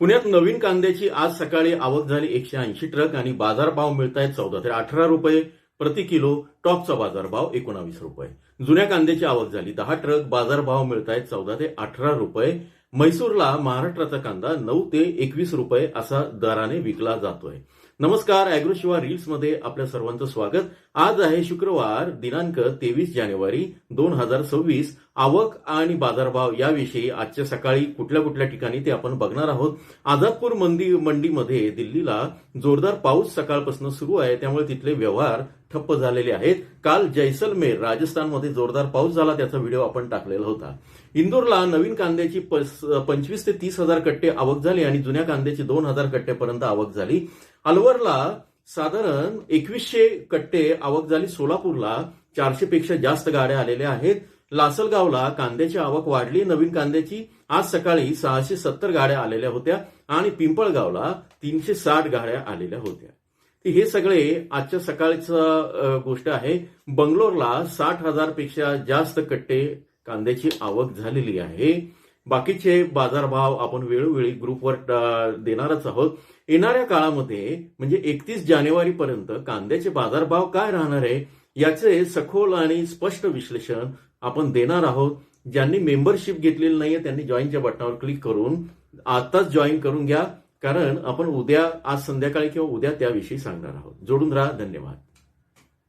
पुण्यात नवीन कांद्याची आज सकाळी आवक झाली एकशे ऐंशी ट्रक आणि बाजारभाव मिळत आहेत चौदा ते अठरा रुपये प्रति किलो. टॉपचा बाजारभाव एकोणावीस रुपये. जुन्या कांद्याची आवक झाली दहा ट्रक बाजारभाव मिळत आहेत चौदा ते अठरा रुपये. म्हैसूरला महाराष्ट्राचा कांदा नऊ ते एकवीस रुपये असा दराने विकला जातोय. नमस्कार अॅग्रोशिवा रील्समध्ये आपल्या सर्वांचं स्वागत. आज आहे शुक्रवार दिनांक तेवीस जानेवारी दोन हजार सव्वीस. आवक आणि बाजारभाव याविषयी आजच्या सकाळी कुठल्या कुठल्या ठिकाणी ते आपण बघणार आहोत? आझादपूर मंदी मंडीमध्ये दिल्लीला जोरदार पाऊस सकाळपासून सुरू आहे त्यामुळे तिथले व्यवहार ठप्प झालेले आहेत. काल जैसलमेर राजस्थानमध्ये जोरदार पाऊस झाला त्याचा व्हिडिओ आपण टाकलेला होता. इंदोरला नवीन कांद्याची पंचवीस ते तीस हजार कट्टे आवक झाली आणि जुन्या कांद्याची दोन हजार कट्ट्यापर्यंत आवक झाली. अलवरला साधारण एकवीसशे कट्टे आवक झाली. सोलापूरला चारशे पेक्षा जास्त गाड्या आलेल्या आहेत. लासलगावला कांद्याची आवक वाढली. नवीन कांद्याची आज सकाळी सहाशे सत्तर गाड्या आलेल्या होत्या आणि पिंपळगावला तीनशे साठ गाड्या आलेल्या होत्या. की हे सगळे आजच्या सकाळचं गोष्ट आहे. बंगलोरला साठ हजारपेक्षा जास्त कट्टे कांद्याची आवक झालेली आहे. बाकीचे बाजारभाव आपण वेळोवेळी ग्रुपवर देणारच आहोत. येणाऱ्या काळामध्ये म्हणजे एकतीस जानेवारी पर्यंत कांद्याचे बाजारभाव काय राहणार आहे याचे सखोल आणि स्पष्ट विश्लेषण आपण देणार आहोत. ज्यांनी मेंबरशिप घेतलेली नाहीये त्यांनी जॉईनच्या बटनावर क्लिक करून आताच जॉईन करून घ्या. कारण आपण उद्या आज संध्याकाळी किंवा उद्या त्याविषयी सांगणार आहोत. जोडून राहा. धन्यवाद.